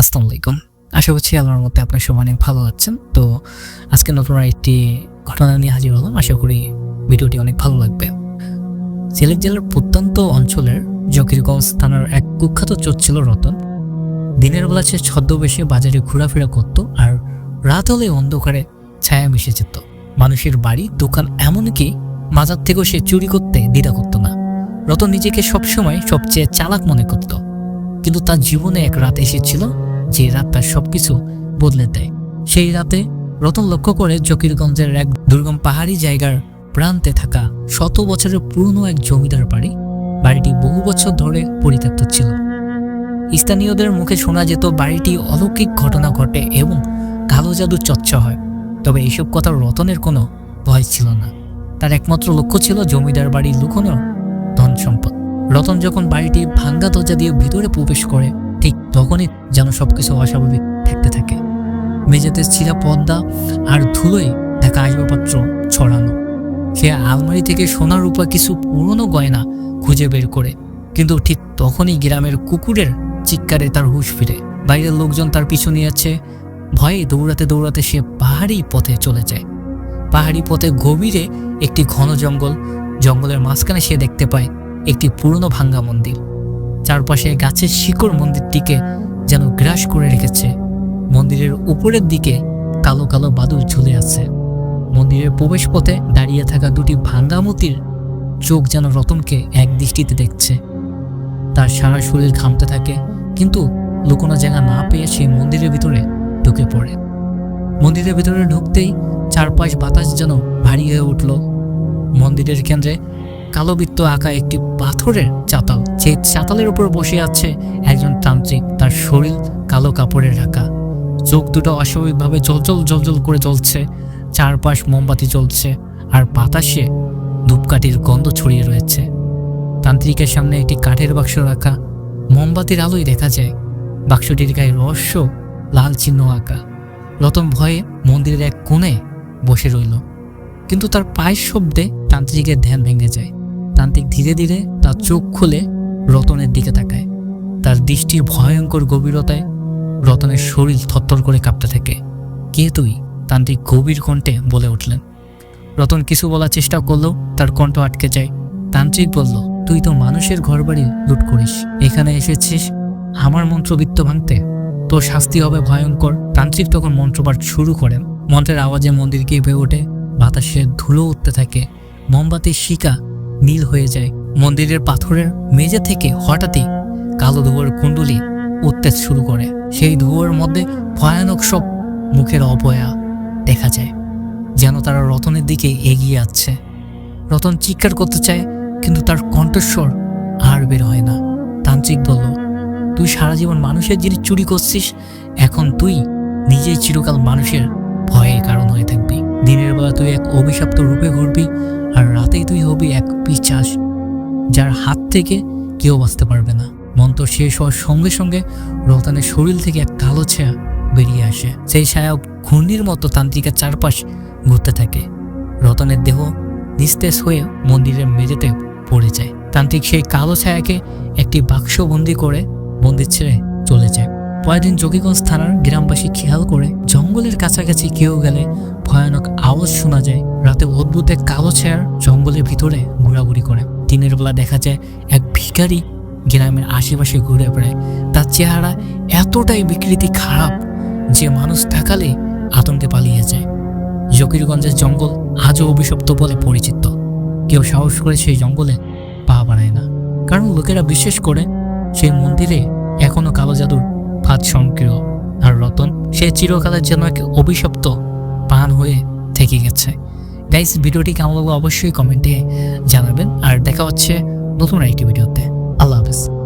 আসসালামু আলাইকুম। আশা করছি আল্লাহর মধ্যে আপনার সব অনেক ভালো আছেন। তো আজকে নতুন একটি ঘটনা নিয়ে হাজির হলাম। আশা করি ভিডিওটি অনেক ভালো লাগবে। সিলেট জেলার প্রত্যন্ত অঞ্চলের জকিরগঞ্জ থানার এক কুখ্যাত চোর ছিল রতন। দিনের বেলা সে ছদ্মবেশে বাজারে ঘোরাফেরা করত আর রাত হলে অন্ধকারে ছায়া মিশে যেত। মানুষের বাড়ি, দোকান এমনকি মাজার থেকেও সে চুরি করতে দ্বিধা করতো না। রতন নিজেকে সবসময় সবচেয়ে চালাক মনে করত। কিন্তু তার জীবনে এক রাত এসেছিল যে রাত তার সবকিছু বদলে দেয়। সেই রাতে রতন লক্ষ্য করে জকিরগঞ্জের এক দুর্গম পাহাড়ি জায়গার প্রান্তে থাকা শত বছরের পুরনো এক জমিদার বাড়ি, বাড়িটি বহু বছর ধরে পরিত্যক্ত ছিল। স্থানীয়দের মুখে শোনা যেত, বাড়িটি অলৌকিক ঘটনা ঘটে এবং কালো জাদু চর্চা হয়। তবে এইসব কথা রতনের কোনো ভয় ছিল না। তার একমাত্র লক্ষ্য ছিল জমিদার বাড়ি লুকোনোর ধন সম্পদ রতন যখন বাড়িটি ভাঙ্গা দরজা দিয়ে ভিতরে প্রবেশ করে, ঠিক তখনই যেন সবকিছু অস্বাভাবিক থাকতে থাকে। মেঝেতে ছিঁড়া পর্দা আর ধুলোয় ঢাকা আসবাবপত্র ছড়ানো। সে আলমারি থেকে সোনার রূপা কিছু পুরনো গয়না খুঁজে বের করে, কিন্তু ঠিক তখনই গ্রামের কুকুরের চিৎকারে তার হুঁশ ফিরে। বাইরের লোকজন তার পিছু নিয়েছে। ভয়ে দৌড়াতে দৌড়াতে সে পাহাড়ি পথে চলে যায়। পাহাড়ি পথে গভীরে একটি ঘন জঙ্গল। জঙ্গলের মাঝখানে সে দেখতে পায় একটি পুরনো ভাঙ্গা মন্দির। চারপাশে গাছের শিকড় মন্দিরটিকে যেন গ্রাস করে রেখেছে। মন্দিরের উপরের দিকে কালো কালো বাদুর ঝুলে আছে। মন্দিরের প্রবেশ পথে দাঁড়িয়ে থাকা দুটি ভাঙ্গা চোখ যেন রতনকে এক দৃষ্টিতে দেখছে। তার সারা শরীর ঘামতে থাকে, কিন্তু লুকোনো জায়গা না পেয়ে সেই মন্দিরের ভিতরে ঢুকে পড়ে। মন্দিরের ভিতরে ঢুকতেই চারপাশ বাতাস যেন ভারী হয়ে উঠল। মন্দিরের কেন্দ্রে কালো বৃত্ত আঁকা একটি পাথরের চাতাল। যে চাতালের উপর বসে আছে একজন তান্ত্রিক। তার শরীর কালো কাপড়ে ঢাকা। চোখ দুটো অস্বাভাবিকভাবে জলজল জলজল করে জ্বলছে। চারপাশ মোমবাতি জ্বলছে আর বাতাসে ধূপকাঠির গন্ধ ছড়িয়ে রয়েছে। তান্ত্রিকের সামনে একটি কাঠের বাক্স রাখা। মোমবাতির আলোয় দেখা যায় বাক্সটির গায়ে রহস্য লাল চিহ্ন আঁকা। রতন ভয়ে মন্দিরের এক কোণে বসে রইল। কিন্তু তার পায়ের শব্দে তান্ত্রিকের ধ্যান ভেঙে যায়। তান্ত্রিক ধীরে ধীরে তার চোখ খুলে রতনের দিকে তাকায়। তার দৃষ্টির ভয়ঙ্কর গভীরতায় রতনের শরীর থরথর করে কাঁপতে থাকে। কে তুই? তান্ত্রিক গভীর কণ্ঠে বলে উঠলেন। রতন কিছু বলার চেষ্টা করলেও তার কণ্ঠ আটকে যায়। তান্ত্রিক বলল, তুই তো মানুষের ঘরবাড়ি লুট করিস। এখানে এসেছিস আমার মন্ত্রবিত্ত ভাঙতে। তোর শাস্তি হবে ভয়ঙ্কর। তান্ত্রিক তখন মন্ত্রপাঠ শুরু করেন। মন্ত্রের আওয়াজে মন্দির কেঁপে ওঠে, বাতাসে ধুলো উঠতে থাকে। মোমবাতির শিকা নীল হয়ে যায়। মন্দিরের পাথরের মেঝে থেকে হঠাৎই কালো ধোয়ার কুণ্ডলি উঠতে শুরু করে। সেই ধোয়ার মধ্যে ভয়ানক সব মুখের অপয়া দেখা যায়, যেন তারা রতনের দিকে এগিয়ে আসছে রতন চিৎকার করতে চায়, কিন্তু তার কণ্ঠস্বর আর বের হয় না। তান্ত্রিক বলল, তুই সারা জীবন মানুষের জিনিস চুরি করছিস, এখন তুই নিজেই চিরকাল মানুষের ভয়ের কারণ হয়ে থাকবি। দিনের বেলা তুই এক অভিশপ্ত রূপে ঘুরবি আর রাতেই তুই হবি এক পিচাস, যার হাত থেকে কেউ বাঁচতে পারবে না। মন্ত্র শেষ হওয়ার সঙ্গে সঙ্গে রতনের শরীর থেকে এক কালো ছায়া বেরিয়ে আসে। সেই ছায়া ঘূর্ণির মতো তান্ত্রিকের চারপাশ ঘুরতে থাকে। রতনের দেহ নিস্তেজ হয়ে মন্দিরের মেঝেতে পড়ে যায়। তান্ত্রিক সেই কালো ছায়াকে একটি বাক্স বন্দি করে মন্দির ছেড়ে চলে যায়। পরের দিন যোগীগঞ্জ থানার গ্রামবাসী খেয়াল করে, জঙ্গলের কাছাকাছি কেউ গেলে ভয়ানক আওয়াজ শোনা যায়। রাতে অদ্ভুত এক কালো ছায়ার জঙ্গলের ভিতরে ঘোরাঘুরি করে। দিনের বেলা দেখা যায় এক ভিখারি গ্রামের আশেপাশে ঘুরে বেড়ায়। তার চেহারা এতটাই বিকৃতি খারাপ যে মানুষ থাকালে আতঙ্কে পালিয়ে যায়। জকিরগঞ্জের জঙ্গল আজও অভিশপ্ত বলে পরিচিত। কেউ সাহস করে সেই জঙ্গলে পা বাড়ায় না। কারণ লোকেরা বিশ্বাস করে, সেই মন্দিরে এখনও কালো জাদুর ফাঁদ সংক্রিয় আর রতন, সে চিরকালের জন্য এক অভিশপ্ত প্রাণ হয়ে থেকে গেছে। গাইস ভিডিওটি কেমন লাগল অবশ্যই কমেন্টে জানাবেন। আর দেখা হচ্ছে নতুন একটি ভিডিওতে। আল্লাহ হাফেজ।